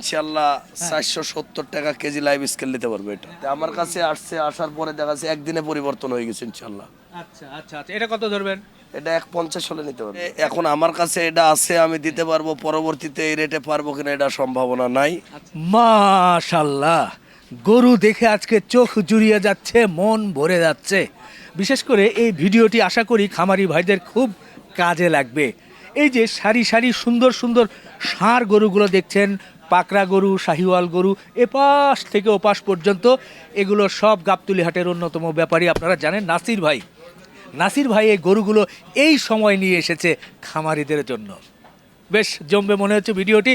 ইনশাল্লাহ চারশো সত্তর টাকা কেজি লাইভ স্কেল নিতে পারবে এটা। আমার কাছে আসছে আসার পরে দেখা যাচ্ছে একদিনে পরিবর্তন হয়ে গেছে ইনশাল্লাহ আচ্ছা আচ্ছা আচ্ছা। এটা কত ধরবেন? এটা এক পঞ্চাশ হলে নিতে পারবে। এখন আমার কাছে এটা আছে আমি দিতে পারব পরবর্তীতে এই রেটে পারব কিনা এটা সম্ভাবনা নাই। মাশাল্লাহ গরু দেখে আজকে চোখ জুড়িয়ে যাচ্ছে মন ভরে যাচ্ছে। বিশেষ করে এই ভিডিওটি আশা করি খামারি ভাইদের খুব কাজে লাগবে। এই যে সারি সারি সুন্দর সুন্দর ষাঁড় গরুগুলো দেখছেন পাকড়া গরু, শাহিওয়াল গরু, এপাশ থেকে ওপাশ পর্যন্ত এগুলো সব গাবতুলি হাটের অন্যতম ব্যাপারী। আপনারা জানেন নাসির ভাই। নাসির ভাই এই গরুগুলো এই সময় নিয়ে এসেছে খামারিদের জন্য। বেশ জমবে মনে হচ্ছে ভিডিওটি।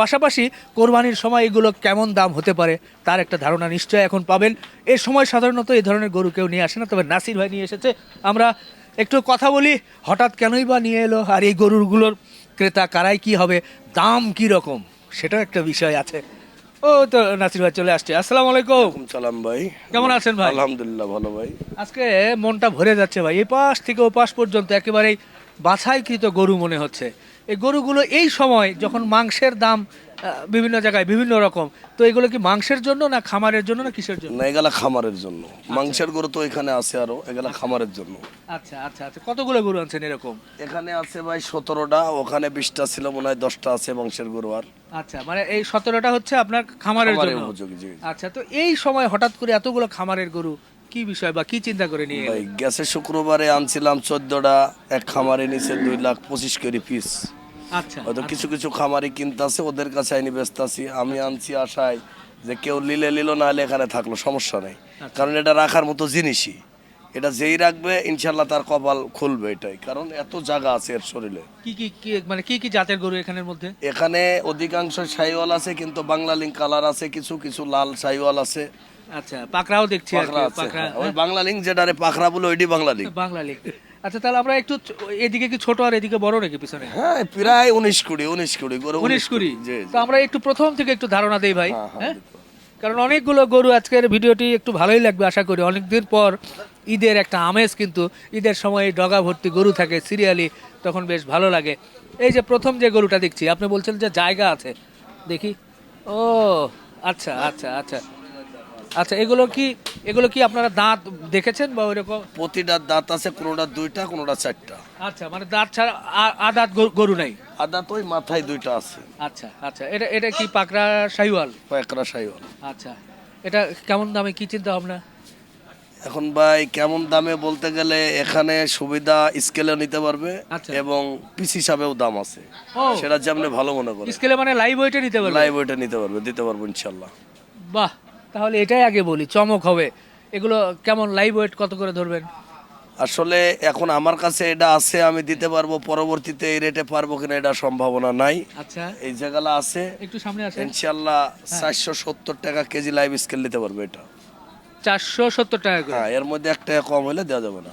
পাশাপাশি কোরবানির সময় এগুলো কেমন দাম হতে পারে তার একটা ধারণা নিশ্চয় এখন পাবেন। এ সময় সাধারণত এই ধরনের গরু কেউ নিয়ে আসে না, তবে নাসির ভাই নিয়ে এসেছে। আমরা একটু কথা বলি, হঠাৎ কেনই বা নিয়ে এলো আর এই গরুগুলোর ক্রেতা কারাই কি হবে, দাম কি রকম? সেটাও একটা বিষয় আছে। ও তো নাসির ভাই চলে আসছে। আসসালামু আলাইকুম। সালাম ভাই। কেমন আছেন ভাই? আলহামদুলিল্লাহ ভালো ভাই। আজকে মনটা ভরে যাচ্ছে ভাই। এই পাশ থেকে ও পাশ পর্যন্ত একেবারেই বাছাইকৃত গরু মনে হচ্ছে। এই গরুগুলো এই সময় যখন মাংসের দাম বিভিন্ন জায়গায় বিভিন্ন রকম। তো এগুলো কি মাংসের জন্য না খামারের জন্য না কিসের জন্য? না এগুলা খামারের জন্য। মাংসের গরু তো এখানে আছে আরও এগুলা খামারের জন্য। আচ্ছা আচ্ছা আচ্ছা। কতগুলো গরু আনছেন এরকম? এখানে আছে ভাই সতেরোটা ওখানে বিশটা ছিল মনে হয় দশটা আছে মাংসের গরু আর। আচ্ছা মানে এই সতেরোটা হচ্ছে আপনার খামারের জন্য? আচ্ছা তো এই সময় হঠাৎ করে এতগুলো খামারের গরু কি বিষয় বা কি চিন্তা করে নিয়ে? গ্যাসের শুক্রবারে আনছিলাম চোদ্দটা এক খামারে নিচে দুই লাখ পঁচিশ করে পিস। আচ্ছা হয়তো কিছু কিছু খামারি কিনতে আছে ওদের কাছে আইনি ব্যস্ত আছি আমি আনছি আশায় যে কেউ লিলে লিল না হলে এখানে থাকল সমস্যা নেই। কারণ এটা রাখার মতো জিনিসই। এটা যেই রাখবে ইনশাল্লাহ তার কপাল খুলবে এটাই। কারণ এত জায়গা আছে এর শরীরে। কি কি কি মানে কি কি জাতের গরু এখানের মধ্যে? এখানে অধিকাংশ সাইওয়াল আছে কিন্তু বাংলা লিঙ্ক কালার আছে কিছু কিছু লাল সাইওয়াল আছে। আচ্ছা পাকড়াও দেখছি আছে হ্যাঁ, ওই বাংলা লিঙ্ক যেটারে পাখরা বলে ওইটি বাংলা লিঙ্ক বাংলা লিগ আচ্ছা তাহলে আমরা একটু এদিকে কি ছোট আর এদিকে বড় নাকি পিছনে? হ্যাঁ প্রায় উনিশ কুড়ি উনিশ কুড়ি গরু উনিশ কুড়ি। তো আমরা একটু প্রথম থেকে একটু ধারণা দেই ভাই হ্যাঁ, হ্যাঁ, হ্যাঁ? কারণ অনেকগুলো গরু আজকের ভিডিওটি একটু ভালোই লাগবে আশা করি। অনেকদিন পর ঈদের একটা আমেজ কিন্তু ঈদের সময় ডগা ভর্তি গরু থাকে সিরিয়ালি তখন বেশ ভালো লাগে। এই যে প্রথম যে গরুটা দেখছি আপনি বলছেন যে জায়গা আছে। দেখি। ও আচ্ছা আচ্ছা আচ্ছা। আচ্ছা এগুলো কি এগুলো কি আপনারা দাঁত দেখেছেন বা ওইরকম? প্রতিটা দাঁত আছে কোনোটা দুইটা কোনোটা চারটা। আচ্ছা মানে দাঁত ছাড়া আ- আদাত গরু- নাই? আদা তো ওই মাথায় দুইটা আছে। আচ্ছা আচ্ছা এটা এটা কি পাকড়া শাহিওয়াল কয়েকরা সাইওয়াল। আচ্ছা এটা কেমন দামে কি চিন্তা ভাবনা? এখন ভাই কেমন দামে বলতে গেলে এখানে সুবিধা স্কেলে নিতে পারবে আচ্ছা। এবং পিস হিসাবেও দাম আছে। সেটা যেমনি ভালো মনে করে। স্কেলে মানে লাইভ ওয়েটে নিতে পারবে? লাইভ ওইটা নিতে পারবে দিতে পারব ইনশাল্লাহ। বাহ তাহলে এটাই আগে বলি চমক হবে। এগুলো কেমন লাইভ ওয়েট কত করে ধরবেন? আসলে এখন আমার কাছে এটা আছে আমি দিতে পারব পরবর্তীতে এই রেটে পারব কিনা এটা সম্ভাবনা নাই। আচ্ছা। এই জায়গাটা আছে। একটু সামনে আসেন। ইনশাল্লাহ চারশো সত্তর টাকা কেজি লাইভ স্কেল দিতে পারবে এটা। চারশো সত্তর টাকা করে? হ্যাঁ এর মধ্যে এক টাকা কম হলে দেওয়া যাবে না।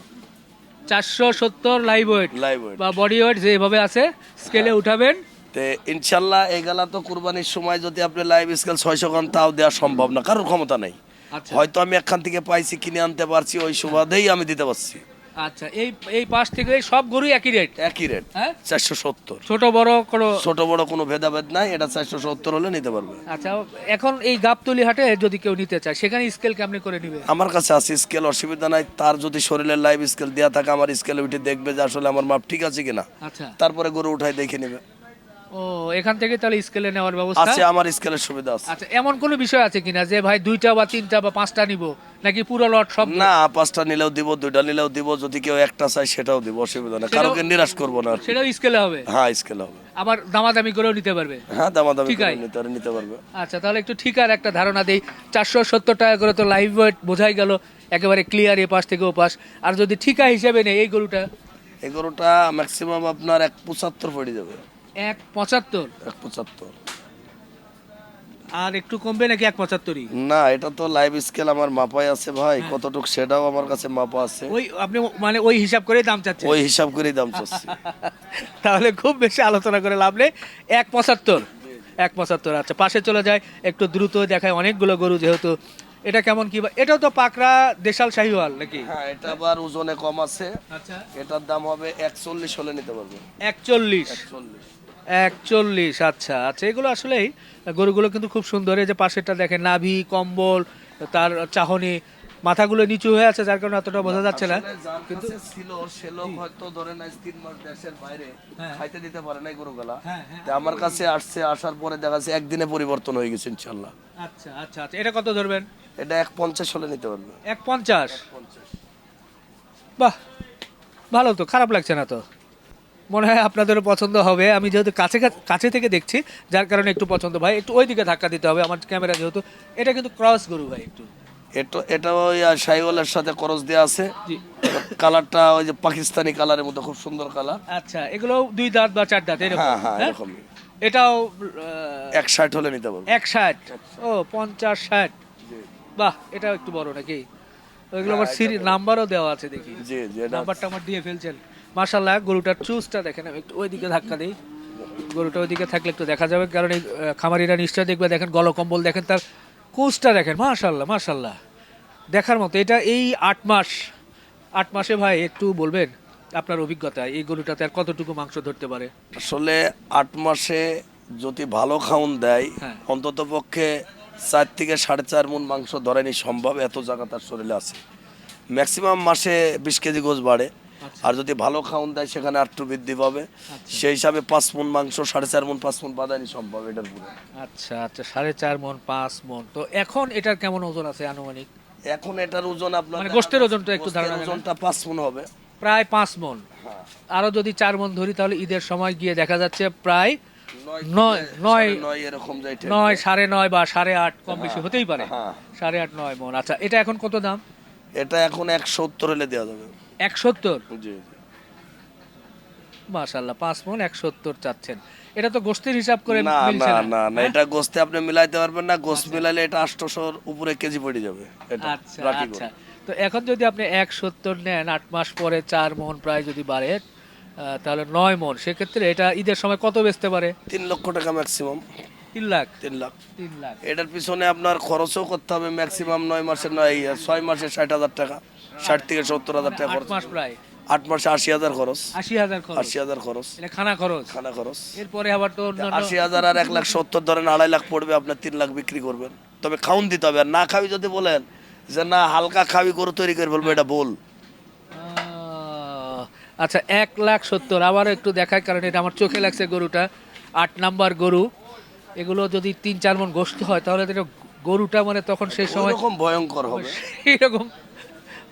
চারশো সত্তর লাইভ ওয়েট লাইভ ওয়েট বা বডি ওয়েট যেভাবে আছে স্কেলে উঠাবেন। তে ইনশাল্লাহ এগুলা তো কুরবানির সময় যদি আপনি লাইভ স্কেল ছয়শো গ্রাম তাও দেওয়া সম্ভব না কারোর ক্ষমতা নাই। আচ্ছা। হয়তো আমি একখান থেকে পাইছি কিনে আনতে পারছি ওই সুবাদেই আমি দিতে পারছি। আচ্ছা এই এই পাশ থেকে সব গরু একই রেট একই রেট হ্যাঁ? চারশো সত্তর। ছোট বড় কোনো ছোট বড় কোনো ভেদাভেদ নাই এটা চারশো সত্তর হলে নিতে পারবে। আচ্ছা এখন এই গাবতলি হাটে যদি কেউ নিতে চায় সেখানে স্কেল কেমনি করে নিবে? আমার কাছে আছে স্কেল অসুবিধা নাই। তার যদি শরীরের লাইভ স্কেল দেওয়া থাকে আমার স্কেলে উঠে দেখবে যে আসলে আমার মাপ ঠিক আছে কিনা। আচ্ছা। তারপরে গরু উঠাই দেখে নেবে। ও এখান থেকে তাহলে স্কেলে নেওয়ার ব্যবস্থা? আছে আমার স্কেলের সুবিধা আছে। আচ্ছা এমন কোনো বিষয় আছে কিনা যে ভাই দুইটা বা তিনটা বা পাঁচটা নিব নাকি পুরো লট সব না পাঁচটা নিলেও দিব দুইটা নিলেও দিব যদি কেউ একটা চাই সেটাও দিব অসুবিধা নেই। কারোকে নিরাশ করব না সেটাও স্কেলে হবে? হ্যাঁ স্কেল হবে। আবার দামাদামি করেও নিতে পারবে? হ্যাঁ দামাদামি করে নিতে নিতে পারবে। আচ্ছা তাহলে একটু ঠিক আর একটা ধারণা দেই। চারশো সত্তর টাকা করে তো লাইভ ওয়েট বোঝাই গেল একেবারে ক্লিয়ার এ পাশ থেকে ও পাশ। আর যদি ঠিকা হিসেবে নেই এই গরুটা? এই গরুটা ম্যাক্সিমাম আপনার এক পঁচাত্তর পড়ে যাবে। এক পঁচাত্তর। এক পঁচাত্তর। আর একটু কমবে নাকি এক পঁচাত্তরই? না এটা তো লাইভ স্কেল আমার মাপায় আছে ভাই কতটুক সেটাও আমার কাছে মাপা আছে। ওই আপনি মানে ওই হিসাব করেই দাম চাচ্ছেন। ওই হিসাব করেই দাম চাচ্ছি। তাহলে খুব বেশি আলোচনা করে লাভ নেই। এক পঁচাত্তর। এক পঁচাত্তর আচ্ছা পাশে চলে যায় একটু দ্রুত দেখায় অনেকগুলো গরু যেহেতু। এটা কেমন কি এটাও তো পাকড়া দেশাল শাহিওয়াল নাকি? হ্যাঁ এটা আবার ওজনে কম আছে। আচ্ছা। এটার দাম হবে একচল্লিশ হলে নিতে পারবে। একচল্লিশ। একচল্লিশ। একচল্লিশ আচ্ছা আচ্ছা এগুলো আসলেই গরুগুলো কিন্তু খুব সুন্দর। এই যে পাশেরটা দেখেন নাভি কম্বল তার চাহনি মাথাগুলো নিচু হয়ে আছে যার কারণে অতটা বোঝা যাচ্ছে না। কাছে ছিল সে লোক হয়তো ধরে নাই তিন মাস দেশের বাইরে হ্যাঁ। খাইতে দিতে পারে নাই গরুগুলা। হ্যাঁ, হ্যাঁ। আমার কাছে আসছে আসার পরে দেখা যাচ্ছে একদিনে পরিবর্তন হয়ে গেছে ইনশাল্লাহ আচ্ছা আচ্ছা আচ্ছা এটা কত ধরবেন? এটা এক পঞ্চাশ হলে নিতে পারবে এক পঞ্চাশ। বাহ ভালো তো খারাপ লাগছে না তো। মনে হয় আপনাদেরও পছন্দ হবে। আমি যেহেতু কাছে কাছে থেকে দেখছি যার কারণে একটু পছন্দ ভাই। একটু ওই দিকে ধাক্কা দিতে হবে আমার ক্যামেরা যেহেতু। এটা কিন্তু ক্রস গরু ভাই একটু। এটা এটা ওই সাইওয়ালের সাথে করস দেওয়া আছে। কালারটা ওই যে পাকিস্তানি কালারের মধ্যে খুব সুন্দর কালার। আচ্ছা এগুলো দুই দাঁত বা চার দাঁত এরকম। হ্যাঁ হ্যাঁ হ্যাঁ? এটাও এক ষাট হলে নিতে পারবে। এক ষাট। ও পঞ্চাশ ষাট। বাহ এটাও একটু বড় নাকি? ওইগুলো আমার সিরি নাম্বারও দেওয়া আছে দেখি। জি জি নাম্বারটা আমার দিয়ে ফেলছেন। মাশাল্লাহ গরুটার চুজটা দেখেন আমি একটু ওইদিকে ধাক্কা দিই গরুটা ওইদিকে থাকলে একটু দেখা যাবে কারণ এই খামারিরা নিশ্চয় দেখবে দেখেন গলকম্বল দেখেন তার কোচটা দেখেন মাশাল্লাহ মাশাল্লাহ দেখার মতো এটা এই আট মাস আট মাসে ভাই একটু বলবেন আপনার অভিজ্ঞতা এই গরুটাতে আর কতটুকু মাংস ধরতে পারে আসলে আট মাসে যদি ভালো খাওন দেয় হ্যাঁ। অন্তত পক্ষে চার থেকে সাড়ে চার মন মাংস ধরেনি সম্ভব এত জায়গা তার শরীরে আছে ম্যাক্সিমাম মাসে বিশ কেজি গোছ বাড়ে। আর যদি ভালো খাওন দেয় সেখানে আটটু বৃদ্ধি পাবে। সেই হিসাবে পাঁচ মন মাংস সাড়ে চার মন পাঁচ মন বাদানি সম্ভব এটার পুরো আচ্ছা আচ্ছা সাড়ে চার মন পাঁচ মন তো এখন এটার কেমন ওজন আছে আনুমানিক? এখন এটার ওজন আপনার মানে গোশতের ওজনটা একটু ধারণা ওজনটা পাঁচ মন হবে। প্রায় পাঁচ মন হ্যাঁ। আরও যদি চার মন ধরি তাহলে ঈদের সময় গিয়ে দেখা যাচ্ছে প্রায় নয় সাড়ে নয় বা সাড়ে আট কম বেশি হতেই পারে। হ্যাঁ। সাড়ে আট নয় মন আচ্ছা এটা এখন কত দাম? এটা এখন এক সত্তর হলে দেওয়া যাবে। এক সত্তর জি। জি। মাশাল্লাহ পাঁচ মন এক সত্তর চাচ্ছেন। এটা তো গোস্তের হিসাব করে না না না। না না এটা গোস্তে আপনি মিলাইতে পারবেন না গোস্ত মিলাইলে এটা আটশোশোর উপরে কেজি পড়ে যাবে এটা আচ্ছা আচ্ছা। তো এখন যদি আপনি এক সত্তর নেন আট মাস পরে চার মন প্রায় যদি বাড়ে তাহলে নয় মন। সেক্ষেত্রে এটা ঈদের সময় কত বেচতে পারে? তিন লক্ষ টাকা ম্যাক্সিমাম তিন লাখ। তিন লাখ। তিন লাখ। এটার পিছনে আপনার খরচও করতে হবে ম্যাক্সিমাম নয় মাসের নয় ছয় মাসে ষাট হাজার টাকা। ষাট থেকে সত্তর হাজার টাকা আট খরচ। মাস প্রায়। আট মাসে আশি হাজার খরচ। আশি হাজার খরচ। আশি হাজার খরচ। খানা খরচ। খানা খরচ। এরপরে আবার তো আশি হাজার আর এক লাখ সত্তর ধরেন আড়াই লাখ পড়বে আপনার তিন লাখ বিক্রি করবেন। তবে খাউন দিতে হবে আর না খাবি যদি বলেন যে না হালকা খাবি করে তৈরি করে বলব এটা বল আচ্ছা এক লাখ সত্তর আবার একটু দেখায় কারণ এটা আমার চোখে লাগছে গরুটা। আট নাম্বার গরু। এগুলো যদি তিন চার মন গোস্ত হয় তাহলে এটা গরুটা মানে তখন সেই সময় ওরকম ভয়ঙ্কর হবে। এরকম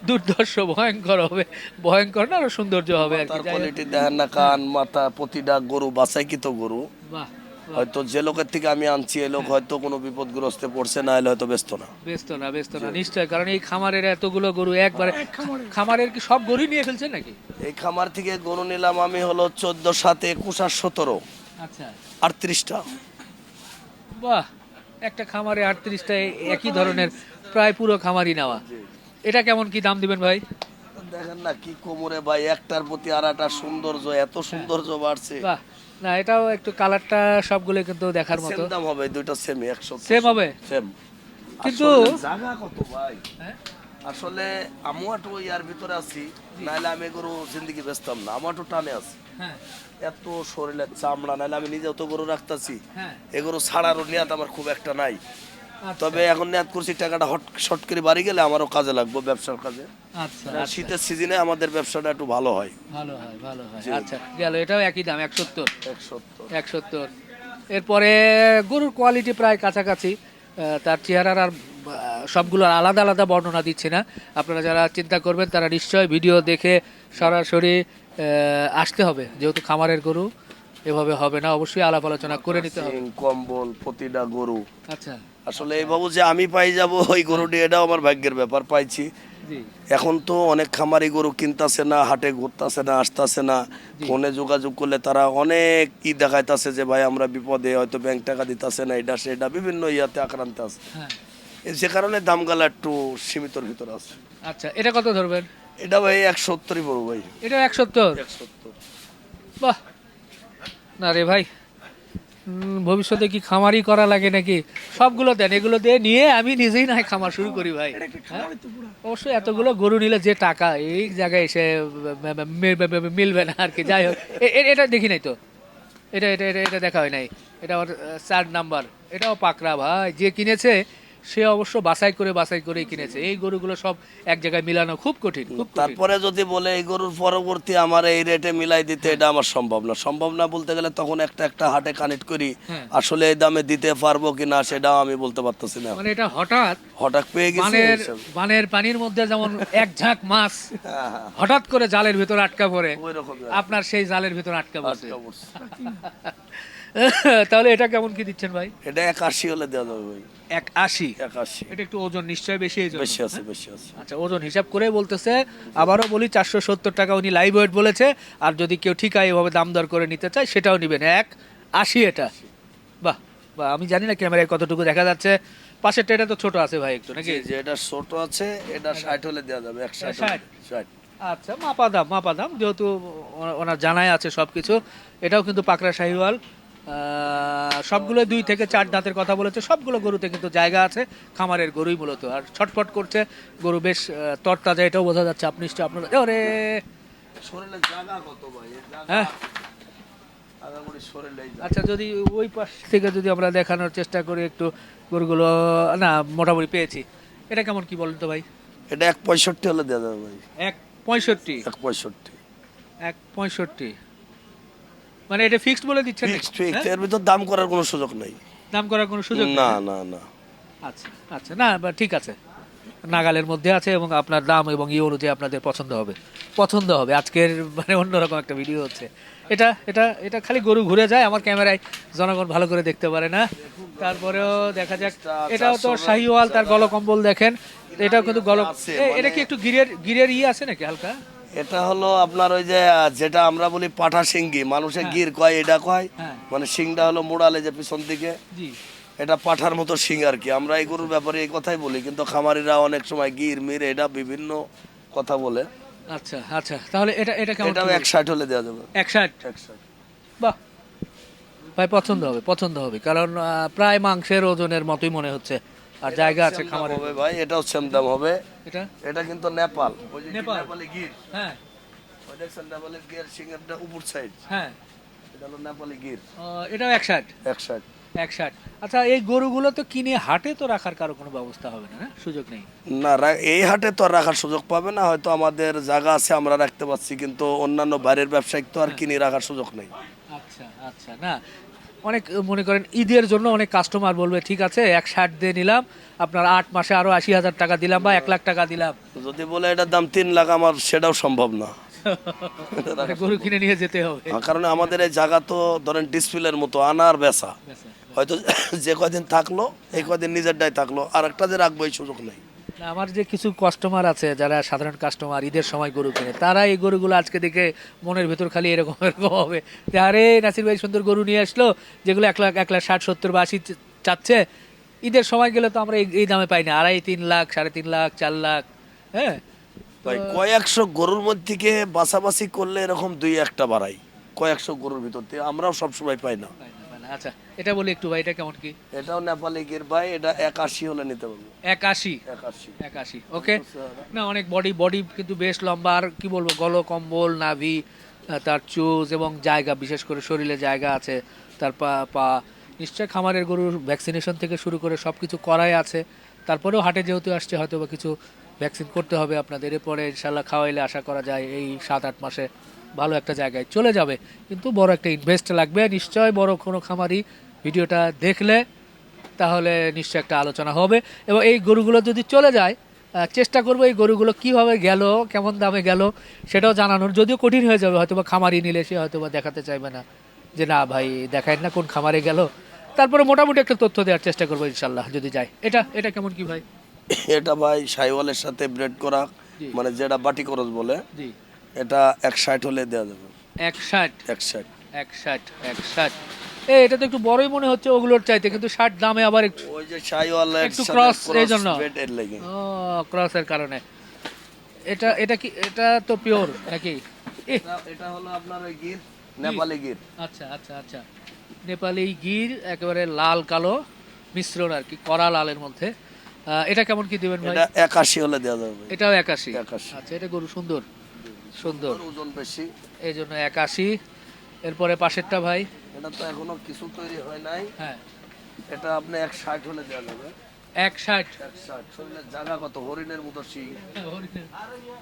দুর্ধর্ষ ভয়ঙ্কর হবে। ভয়ঙ্কর না আরও সৌন্দর্য হবে আর কি। কোয়ালিটি দেখেন না কান মাথা প্রতিটা গরু বাছাই কি তো গরু। বাহ হয়তো যে লোকের থেকে আমি আনছি এই লোক হয়তো কোনো বিপদগ্রস্তে পড়ছে না এলে হয়তো ব্যস্ত না। ব্যস্ত না ব্যস্ত না নিশ্চয় কারণ এই খামারের এতগুলো গরু একবারে খামারের। কি সব গরু নিয়ে ফেলছে নাকি? এই খামার থেকে গরু নিলাম আমি হলো চোদ্দ সাতে একুশ আর সতেরো। আচ্ছা। আটত্রিশটা। বাহ একটা খামারে আটত্রিশটা একই ধরনের প্রায় পুরো খামারই নেওয়া। এটা কেমন কি দাম দিবেন ভাই? দেখেন না কি কোমরে ভাই একটার প্রতি আর একটা সৌন্দর্য এত সৌন্দর্য বাড়ছে। বাহ না এটাও একটু কালারটা সবগুলো কিন্তু দেখার মতো। দাম হবে দুটো সেম একশো সেম হবে? সেম কিন্তু- জায়গা কত ভাই? হ্যাঁ? আসলে আমিও একটু ইয়ার ভিতরে আছি নাহলে আমি গরু জিন্দিগি বেচতাম না আমার একটু টানে আছে। হ্যাঁ। এত শরীরের চামড়া নাহলে আমি নিজেও তো গরু রাখতাছি। হ্যাঁ। এগুলো ছাড়ারও নিয়াত আমার খুব একটা নাই। আচ্ছা, তবে এখন নিয়াত করছি টাকাটা হট শর্ট করে বাড়ি গেলে আমারও কাজে লাগবে ব্যবসার কাজে। আচ্ছা আর আচ্ছা। শীতের সিজনে আমাদের ব্যবসাটা একটু ভালো হয়। ভালো হয় ভালো হয়। আচ্ছা গেল এটাও একই দাম এক সত্তর এক সত্তর এক সত্তর এরপরে গরুর কোয়ালিটি প্রায় কাছাকাছি তার চেহারার আর সবগুলোর আলাদা আলাদা বর্ণনা দিচ্ছে না। আপনারা যারা চিন্তা করবেন তারা নিশ্চয় ভিডিও দেখে সরাসরি আসতে হবে। যেহেতু খামারের গরু এভাবে হবে না। অবশ্যই আলাপ আলোচনা করে নিতে হবে। কম্বল প্রতিটা গরু। আচ্ছা। আসলে এই বাবু যে আমি পাই যাব ওই গরুটি এটাও আমার ভাগ্যের ব্যাপার পাইছি। এখন তো অনেক খামারি গরু কিনতাছে না হাটে ঘুরতাছে না আসতাছে না। ফোনে যোগাযোগ করলে তারা অনেক ই দেখাইতাছে যে ভাই আমরা বিপদে হয়তো ব্যাংক টাকা দিতাছে না এটা সেটা বিভিন্ন ইয়াতে আক্রান্ত আছে। হ্যাঁ। যে কারণে দাম দামগালা একটু সীমিতর ভিতর আছে। আচ্ছা এটা কত ধরবেন? এটা ভাই এক সত্তরই বড় ভাই। এটা এক সত্তর এক সত্তর বাহ! না রে ভাই ভবিষ্যতে কি খামারই করা লাগে নাকি? সবগুলো দেন এগুলো দিয়ে নিয়ে আমি নিজেই না খামার শুরু করি ভাই। হ্যাঁ? অবশ্যই এতগুলো গরু নিলে যে টাকা এই জায়গায় এসে মিলবে না আর কি যাই হোক। এটা দেখি নাই তো? এটা এটা এটা এটা দেখা হয় নাই। এটা আমার চার নাম্বার। এটাও পাকড়া ভাই যে কিনেছে সে অবশ্য বাছাই করে বাছাই করেই কিনেছে। এই গরুগুলো সব এক জায়গায় মিলানো খুব কঠিন খুব কঠিন। তারপরে যদি বলে এই গরুর পরবর্তী আমার এই রেটে মিলাই দিতে এটা আমার সম্ভব না। সম্ভব না বলতে গেলে তখন একটা একটা হাটে কানেক্ট করি হ্যাঁ। আসলে এই দামে দিতে পারব কিনা সেটাও আমি বলতে পারতেছি না। মানে এটা হঠাৎ হঠাৎ পেয়ে গেছি বানের পানির মধ্যে যেমন এক ঝাঁক মাছ হ্যাঁ, হ্যাঁ, হঠাৎ করে জালের ভিতর আটকা পড়ে আপনার সেই জালের ভিতর আটকা পড়ছে। আটকা পড়ছে। তাহলে এটা কেমন কি দিচ্ছেন ভাই? এটা একাশি হলে দেওয়া যাবে ভাই। এক আশি? একাশি এটা একটু ওজন নিশ্চয়ই বেশি বেশি আছে বেশি আছে। আচ্ছা ওজন হিসাব করে বলতেছে আবারও বলি চারশো সত্তর টাকা উনি লাইভ ওয়েট বলেছে আর যদি কেউ ঠিকা এভাবে দাম দর করে নিতে চায় সেটাও নেবেন। এক আশি এটা। বাহ বাহ আমি জানি না ক্যামেরায় কতটুকু দেখা যাচ্ছে। পাশেরটা এটা তো ছোট আছে ভাই একটু নাকি? যে এটা ছোট আছে এটা ষাট হলে দেওয়া যাবে এক ষাট? ষাট? আচ্ছা মাপা দাম মাপা দাম যেহেতু ওনার জানাই আছে সব কিছু এটাও কিন্তু পাকড়া শাহিওয়াল সবগুলো দুই থেকে চার দাঁতের কথা বলেছে। সবগুলো গরুতে কিন্তু জায়গা আছে খামারের গরুই মূলত। আর ছটফট করছে গরু বেশ তরতাজা এটাও বোঝা যাচ্ছে। আপনি নিশ্চয় আপনার ওরে! জায়গা কত ভাই? হ্যাঁ। আচ্ছা যদি ওই পাশ থেকে যদি আমরা দেখানোর চেষ্টা করি একটু গরুগুলো না মোটামুটি পেয়েছি। এটা কেমন কি বলেন তো ভাই? এটা এক পঁয়ষট্টি হলে দেওয়া যাবে ভাই। এক পঁয়ষট্টি? এক পঁয়ষট্টি। এক পঁয়ষট্টি। মানে এটা ফিক্সড বলে দিচ্ছেন ফিক্সড ফিক্সড হ্যাঁ? এর ভিতর দাম করার কোনো সুযোগ নেই। দাম করার কোনো সুযোগ না না না। আচ্ছা আচ্ছা। না বা ঠিক আছে। নাগালের মধ্যে আছে এবং আপনার দাম এবং ইয়ে অনুযায়ী আপনাদের পছন্দ হবে। পছন্দ হবে। আজকের মানে অন্যরকম একটা ভিডিও হচ্ছে। এটা এটা এটা খালি গরু ঘুরে যায় আমার ক্যামেরায় জনগণ ভালো করে দেখতে পারে না। তারপরেও দেখা যাক। এটাও তো শাহিওয়াল তার গলকম্বল দেখেন। এটাও কিন্তু গল এটা মানে- কি একটু গিরের গিরের ইয়ে আছে নাকি হালকা? এটা হলো আপনার ওই যে যেটা আমরা বলি পাঠা সিঙ্গি মানুষে গির কয় এটা কয়? হ্যাঁ। মানে সিংটা হলো মোড়ালে যে পিছন দিকে। এটা পাঠার মতো সিং আর কি। আমরা এই গরুর ব্যাপারে এই কথাই বলি কিন্তু খামারিরা অনেক সময় গির মির এটা বিভিন্ন কথা বলে। আচ্ছা আচ্ছা। তাহলে এটা এটা কেমন এক ষাট হলে দেওয়া যাবে। এক ষাট এক ষাট বাহ। ভাই পছন্দ হবে পছন্দ হবে। কারণ প্রায় মাংসের ওজনের মতোই মনে হচ্ছে। আর জায়গা আছে খামারে হবে ভাই এটাও সেম দাম হবে। এটা? এটা কিন্তু নেপাল। ওই যে নেপাল? নেপালি গির? হ্যাঁ। ওই দেখছেন নেপালের গির সিংহেরটা উপর সাইড হ্যাঁ। এটা হলো নেপালি গির। এটাও এক ষাট এক ষাট এক ষাট আচ্ছা এই গরুগুলো তো কিনে হাটে তো রাখার কারও কোনো ব্যবস্থা হবে না সুযোগ নেই। না এই হাটে তো আর রাখার সুযোগ পাবে না হয়তো আমাদের জায়গা আছে আমরা রাখতে পারছি কিন্তু অন্যান্য বাইরের ব্যবসায়িক তো আর কিনে রাখার সুযোগ নেই। আচ্ছা আচ্ছা না। অনেক মনে করেন ঈদের জন্য অনেক কাস্টমার বলবে ঠিক আছে এক ষাট দিয়ে নিলাম আপনার আট মাসে আরও আশি হাজার টাকা দিলাম বা এক লাখ টাকা দিলাম। যদি বলে এটার দাম তিন লাখ আমার সেটাও সম্ভব না। গরু কিনে নিয়ে যেতে হবে। কারণ আমাদের এই জায়গা তো ধরেন ডিসপ্লের মতো আনার বেচা। হয়তো যে কয়দিন থাকল এই কয়দিন নিজেরটাই থাকল। আর একটা যে রাখব এই সুযোগ নেই। আমার যে কিছু কাস্টমার আছে যারা সাধারণ কাস্টমার ঈদের সময় গরু কিনে তারা এই গরুগুলো আজকে দেখে মনের ভেতর খালি এরকম এরকম হবে। আরে নাসির ভাই সুন্দর গরু নিয়ে আসলো যেগুলো এক লাখ এক লাখ ষাট সত্তর বা আশি চাচ্ছে ঈদের সময় গেলে তো আমরা এই- দামে পাই না। আড়াই তিন লাখ সাড়ে তিন লাখ চার লাখ হ্যাঁ? ভাই কয়েকশো গরুর মধ্যে থেকে বাছাবাছি করলে এরকম দুই একটা বাড়াই কয়েকশো গরুর ভিতর থেকে আমরাও সবসময় পাই না। আচ্ছা এটা বলি একটু ভাই এটা কেমন কি? এটাও নেপালি গির ভাই এটা একাশি হলে নিতে পারব। একাশি? একাশি। একাশি ওকে না অনেক বডি বডি কিন্তু বেশ লম্বা আর কি বলব গল কম্বল নাভি তার চুজ এবং জায়গা বিশেষ করে শরীরে জায়গা আছে তার পা পা নিশ্চয় খামারের গরুর ভ্যাকসিনেশন থেকে শুরু করে সব কিছু করাই আছে। তারপরেও হাটে যেহেতু আসছে হয়তো বা কিছু ভ্যাকসিন করতে হবে আপনাদের এরপরে ইনশাল্লাহ খাওয়াইলে আশা করা যায় এই সাত আট মাসে ভালো একটা জায়গায় চলে যাবে। কিন্তু বড় একটা ইনভেস্ট লাগবে। নিশ্চয় বড় কোনো খামারি ভিডিওটা দেখলে তাহলে নিশ্চয় একটা আলোচনা হবে। এবং এই গরুগুলো যদি চলে যায় চেষ্টা করব এই গরুগুলো কীভাবে গেল কেমন দামে গেল সেটাও জানানোর। যদিও কঠিন হয়ে যাবে হয়তো বা খামারি নিলে সে হয়তো বা দেখাতে চাইবে না যে না ভাই দেখায় না কোন খামারে গেল। তারপরে মোটামুটি একটা তথ্য দেওয়ার চেষ্টা করব ইনশাল্লাহ যদি যায়। এটা এটা কেমন কি ভাই? এটা ভাই সাইওয়ালের সাথে ব্রেড করা। মানে যেটা বাটি করস বলে জি। এটা এক ষাট হলে দেওয়া যাবে। এক ষাট এক ষাট এক ষাট এক ষাট এ এটা তো একটু বড়ই মনে হচ্ছে ওগুলোর চাইতে কিন্তু ষাট দামে আবার একটু ওই যে সাইওয়ালের একটু cross এই জন্য। ও ক্রসের কারণে। এটা এটা কি এটা তো পিওর নাকি? এটা- হলো আপনার ওই গির নেপালি গির। আচ্ছা আচ্ছা আচ্ছা। নেপালি গির একেবারে লাল কালো মিশ্রণ আর কি কড়া লালের মধ্যে। এটা কেমন কি দিবেন ভাই? এটা একাশি হলে দেওয়া যাবে। এটাও একাশি। একাশি। আচ্ছা এটা গরু সুন্দর। সুন্দর। ওজন বেশি। এই জন্য একাশি এরপরে পাশেরটা ভাই? এটা তো এখনও কিছু তৈরি হয় নাই। হ্যাঁ। এটা আপনি এক ষাট হলে দেওয়া যাবে। এক ষাট। এক ষাট। শরীরের জায়গা কত? হরিণের মতো শিং।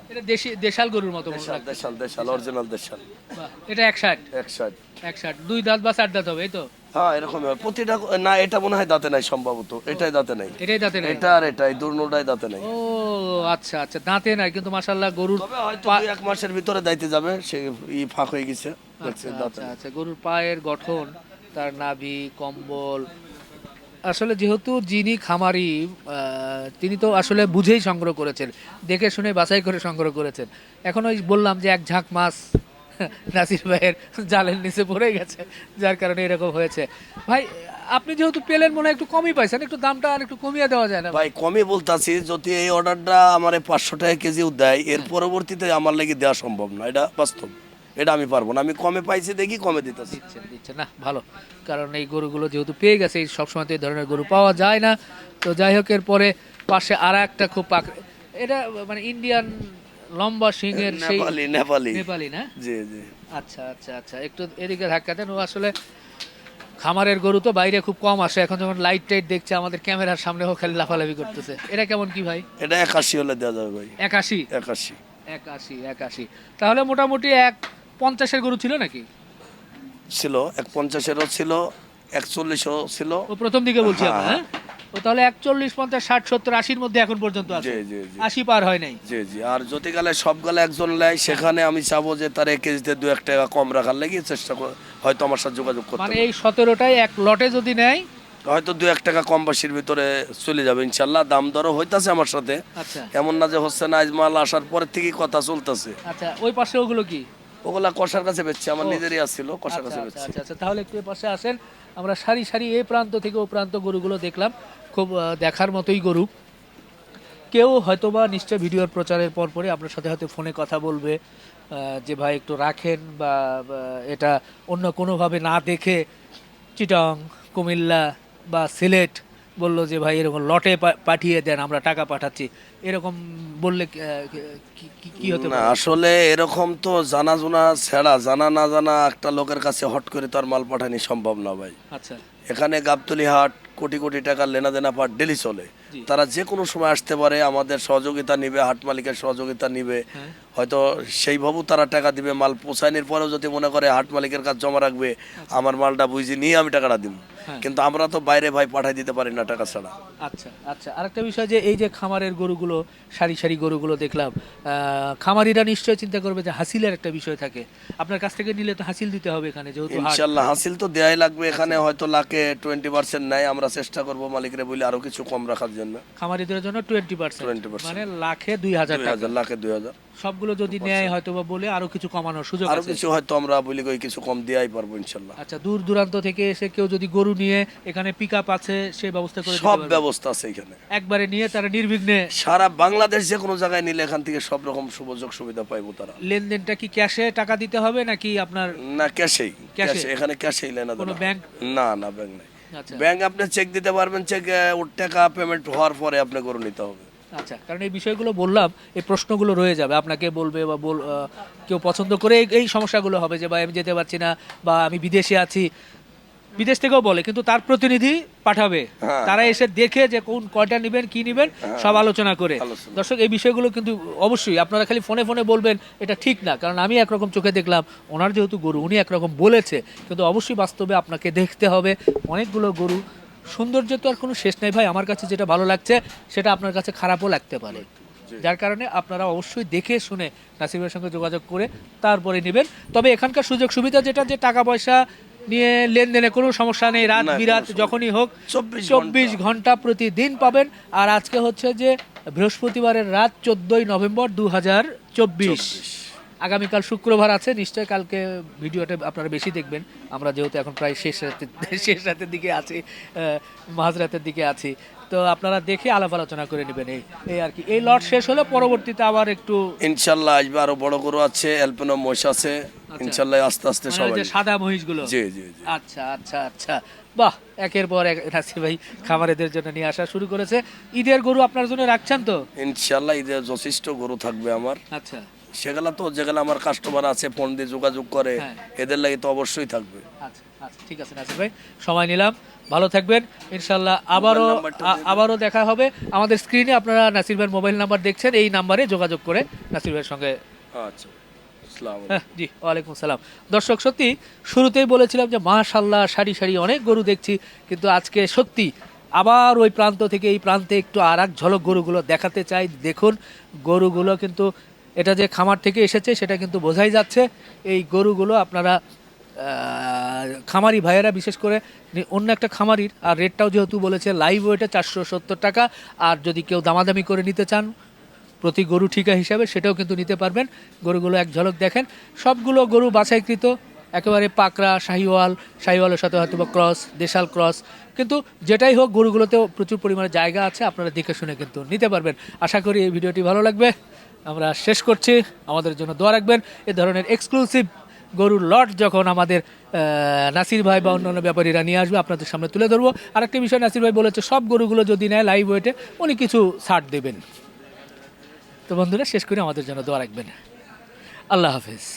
এটা দেশি দেশাল গরুর মতো দেশাল দেশাল দেশাল অরিজিনাল দেশাল। এটা এক ষাট। এক ষাট। এক ষাট। দুই দাঁত বা চার দাঁত হবে এই তো? হ্যাঁ এরকম প্রতিটা না এটা মনে হয় দাঁতে নাই সম্ভবত। এটাই দাঁতে নাই। এটাই দাঁতে নেই। এটা আর এটাই দুর্নোটাই দাঁতে নাই। ও আচ্ছা আচ্ছা দাঁতে নাই কিন্তু মাশাল্লাহ গরুর তবে হয়তো দুই এক মাসের ভিতরে দাইতে যাবে সে ই ফাঁক হয়ে গেছে। দেখছেন আচ্ছা, দাঁতে আচ্ছা আচ্ছা গরুর পায়ের গঠন তার নাভি কম্বল। আসলে যেহেতু যিনি খামারি তিনি তো আসলে বুঝেই সংগ্রহ করেছেন দেখে শুনে বাছাই করে সংগ্রহ করেছেন। এখন ওই বললাম যে এক ঝাঁক মাছ নাসির ভাইয়ের জালের নিচে পড়ে গেছে যার কারণে এরকম হয়েছে। ভাই আপনি যেহেতু পেলেন মনে হয় একটু কমই পাইছেন একটু দামটা আর একটু কমিয়ে দেওয়া যায় না। ভাই কমই বলতাছি যদি এই অর্ডারটা আমার পাঁচশো টাকা কেজিও দেয় এর পরবর্তীতে আমার লেগে দেওয়া সম্ভব না এটা বাস্তব। এটা আমি পারব না আমি কমে পাইছি দেখি কমে দিতেছি। দিচ্ছেন দিচ্ছেন না ভালো। কারণ এই গরুগুলো যেহেতু পেয়ে গেছে এই সবসময় তো এই ধরনের গরু পাওয়া যায় না। তো যাই হোক এর পরে পাশে আর একটা খুব পাক এটা মানে ইন্ডিয়ান লম্বা সিংয়ের সেই নেপালি নেপালি। নেপালি না? জি জি। আচ্ছা আচ্ছা আচ্ছা। একটু এদিকে ধাক্কা দেন। ও আসলে খামারের গরু তো বাইরে খুব কম আসে। এখন যখন লাইট টাইট দেখছে আমাদের ক্যামেরার সামনেও খালি লাফালাফি করতেছে। এটা কেমন কি ভাই? এটা একাশি হলে দেওয়া যাবে ভাই। একাশি? একাশি। একাশি একাশি। তাহলে মোটামুটি এক পঞ্চাশের গরু ছিল নাকি? ছিল এক পঞ্চাশেরও ছিল একচল্লিশও ছিল। প্রথম দিকে বলছি আমরা হ্যাঁ। হ্যাঁ? ও তাহলে একচল্লিশ পঞ্চাশ ষাট সত্তর আশির মধ্যে এখন পর্যন্ত আছে। জি জি জি। আশি পার হয় নাই। জি জি। আর যদি গেলে সব গেলে একজন নেয় সেখানে আমি চাবো যে তার এক কেজিতে দু এক টাকা কম রাখার লেগে চেষ্টা করে হয়তো আমার সাথে যোগাযোগ করতে মানে এই সতেরোটাই এক লটে যদি নেয়? হয়তো দু এক টাকা কম বাসির ভিতরে চলে যাবে ইনশাল্লাহ। দাম দরও হইতাছে আমার সাথে। আচ্ছা। এমন না যে হচ্ছে না আজ মাল আসার পরের থেকেই কথা চলতেছে। আচ্ছা ওই পাশে ওগুলো কি? ওগুলা কষার কাছে বেচছে আমার নিজেরই আসছিল কষার আচ্ছা কাছে আচ্ছা বেচছে। আচ্ছা আচ্ছা তাহলে একটু পাশে আসেন আমরা সারি সারি এই প্রান্ত থেকে ও প্রান্ত গরুগুলো দেখলাম খুব দেখার মতোই গরু। কেউ হয়তোবা নিশ্চয় ভিডিওর প্রচারের পর পরে আপনার সাথে হয়তো ফোনে কথা বলবে যে ভাই একটু রাখেন বা এটা অন্য কোনোভাবে না দেখে চিটং কুমিল্লা বা সিলেট বলল যে ভাই এরকম লটে পাঠিয়ে দেন আমরা টাকা পাঠাচ্ছি। এরকম বললে কি- হতে না আসলে এরকম তো জানা জোনা ছেড়া জানা না জানা একটা লোকের কাছে হট করে তো আর মাল পাঠানি সম্ভব না ভাই। আচ্ছা। এখানে গাবতলি হাট কোটি কোটি টাকার লেনাদেনা পাট ডেলি চলে। তারা যে কোনো সময় আসতে পারে আমাদের সহযোগিতা নিবে হাট মালিকের সহযোগিতা নিবে। হ্যাঁ। হয়তো সেইভাবেও তারা টাকা দিবে মাল পৌঁছানির পরেও যদি মনে করে হাট মালিকের কাছে জমা রাখবে আমার মালটা বুঝি নিয়ে আমি টাকাটা দিব। হ্যাঁ। কিন্তু আমরা তো বাইরে ভাই পাঠাই দিতে পারি না টাকা ছাড়া। আচ্ছা আচ্ছা। আরেকটা বিষয় যে এই যে খামারের গরুগুলো সারি সারি গরুগুলো দেখলাম খামারিরা নিশ্চয়ই চিন্তা করবে যে হাসিলের একটা বিষয় থাকে। আপনার কাছ থেকে নিলে তো হাসিল দিতে হবে এখানে যেহেতু। ইনশাল্লাহ হাসিল তো দেয়াই লাগবে। এখানে হয়তো লাখে টোয়েন্টি পার্সেন্ট নেয় আমরা চেষ্টা করব মালিকরে বলে আরও কিছু কম রাখার জন্য। খামারিদের জন্য টোয়েন্টি পার্সেন্ট মানে লাখে দুই হাজার লাখে দুই হাজার। সবগুলো যদি নেয় হয়তো বা বলে আরও কিছু কমানোর সুযোগ আরও কিছু হয়তো আমরা বলি কই কিছু কম দেওয়াই পারব ইনশাল্লাহ। আচ্ছা দূর দূরান্ত থেকে এসে কেউ যদি গরু নিয়ে এখানে পিক আপ আছে সে ব্যবস্থা করে সব ব্যবস্থা আছে এখানে। একবারে নিয়ে তারা নির্বিঘ্নে সারা বাংলাদেশ যে কোনো জায়গায় নিলে এখান থেকে সব রকম সুযোগ সুবিধা পাইবো তারা। লেনদেনটা কি ক্যাশে টাকা দিতে হবে নাকি আপনার না ক্যাশেই ক্যাশে এখানে ক্যাশেই লেনা কোনো ব্যাংক না না ব্যাংক নাই। ব্যাংক আপনি চেক দিতে পারবেন চেক ওর টাকা পেমেন্ট হওয়ার পরে আপনি করে নিতে হবে। আচ্ছা কারণ এই বিষয়গুলো বললাম এই প্রশ্নগুলো রয়ে যাবে। আপনাকে বলবে বা বল কেউ পছন্দ করে এই- এই সমস্যাগুলো হবে যে ভাই আমি যেতে পারছি না বা আমি বিদেশে আছি। বিদেশ থেকেও বলে কিন্তু তার প্রতিনিধি পাঠাবে। হ্যাঁ। তারা এসে দেখে যে কোন কয়টা নেবেন কি নেবেন সব আলোচনা করে। দর্শক এই বিষয়গুলো কিন্তু অবশ্যই আপনারা খালি ফোনে ফোনে বলবেন এটা ঠিক না কারণ আমি একরকম চোখে দেখলাম ওনার যেহেতু গরু উনি একরকম বলেছে কিন্তু অবশ্যই বাস্তবে আপনাকে দেখতে হবে। অনেকগুলো গরু সৌন্দর্য তো আর কোনো শেষ নাই ভাই আমার কাছে যেটা ভালো লাগছে সেটা আপনার কাছে খারাপও লাগতে পারে। যার কারণে আপনারা অবশ্যই দেখে শুনে নাসিমের সঙ্গে যোগাযোগ করে তারপরে নেবেন। তবে এখানকার সুযোগ সুবিধা যেটা যে টাকা পয়সা নিয়ে লেনদেনে কোনো সমস্যা নেই। রাত বিরাত যখনই হোক 24 চব্বিশ ঘণ্টা। প্রতিদিন পাবেন। আর আজকে হচ্ছে যে বৃহস্পতিবারের রাত চোদ্দই নভেম্বর দু হাজার চব্বিশ। আগামীকাল শুক্রবার আছে নিশ্চয় কালকে ভিডিওটা আপনারা বেশি দেখবেন। আমরা যেহেতু এখন প্রায় শেষ রাতে শেষ রাতের দিকে আছি মাঝরাতের দিকে আছি। তো আপনারা দেখে আলাপ আলোচনা করে নেবেন এই এই আর কি। এই লট শেষ হলে পরবর্তীতে আবার একটু ইনশাল্লাহ আসবে আরও বড় গরু আছে অ্যালপেনো মহিষ আছে। ইনশাল্লাহ আস্তে আস্তে মানে সবাই সাদা মহিষগুলো? জি জি জি। আচ্ছা আচ্ছা আচ্ছা। বাহ একের পর এক নাসির ভাই খামারেদের জন্য নিয়ে আসা শুরু করেছে। ঈদের গরু আপনার জন্য রাখছেন তো? ইনশাল্লাহ ঈদের যথেষ্ট গরু থাকবে আমার। আচ্ছা। সেগুলা তো যেগুলো আমার কাস্টমার আছে ফোন দিয়ে যোগাযোগ করে হ্যাঁ। এদের লাগে তো অবশ্যই থাকবে। আচ্ছা আচ্ছা ঠিক আছে নাসির ভাই সময় নিলাম। ভালো থাকবেন ইনশাল্লাহ আবারও আবারও দেখা হবে। আমাদের স্ক্রিনে আপনারা নাসির ভাইয়ের মোবাইল নাম্বার দেখছেন এই নাম্বারে যোগাযোগ করে নাসির ভাইয়ের সঙ্গে। আচ্ছা হ্যাঁ জি ওয়ালাইকুম সালাম দর্শক সত্যি শুরুতেই বলেছিলাম যে মাশাল্লাহ সারি সারি অনেক গরু দেখছি কিন্তু আজকে সত্যি আবার ওই প্রান্ত থেকে এই প্রান্তে একটু আর এক ঝলক গরুগুলো দেখাতে চাই। দেখুন গরুগুলো কিন্তু এটা যে খামার থেকে এসেছে, সেটা কিন্তু বোঝাই যাচ্ছে। এই গরুগুলো আপনারা খামারি ভাইয়েরা, বিশেষ করে অন্য একটা খামারির, আর রেটটাও যেহেতু বলেছে লাইভ ওয়েটে চারশো সত্তর টাকা, আর যদি কেউ দামাদামি করে নিতে চান, প্রতি গরু ঠিকা হিসাবে সেটাও কিন্তু নিতে পারবেন। গরুগুলো এক ঝলক দেখেন। সবগুলো গরু বাছাইকৃত, একেবারে পাকরা শাহিওয়াল, শাহিওয়ালের সাথে হয়তো বা ক্রস, দেশাল ক্রস। কিন্তু যেটাই হোক, গরুগুলোতেও প্রচুর পরিমাণে জায়গা আছে, আপনারা দেখে শুনে কিন্তু নিতে পারবেন। আশা করি এই ভিডিওটি ভালো লাগবে। আমরা শেষ করছি। আমাদের জন্য দোয়া রাখবেন। এ ধরনের এক্সক্লুসিভ গরুর লট যখন আমাদের নাসির ভাই বা অন্যান্য ব্যাপারীরা নিয়ে আসবে, আপনাদের সামনে তুলে ধরবো। আরেকটা বিষয় নাসির ভাই বলেছে, সব গরুগুলো যদি নেয় লাইভ ওয়েটে উনি কিছু ছাড় দেবেন। তো বন্ধুরা, শেষ করে আমাদের জন্য দোয়া রাখবেন। আল্লাহ হাফেজ।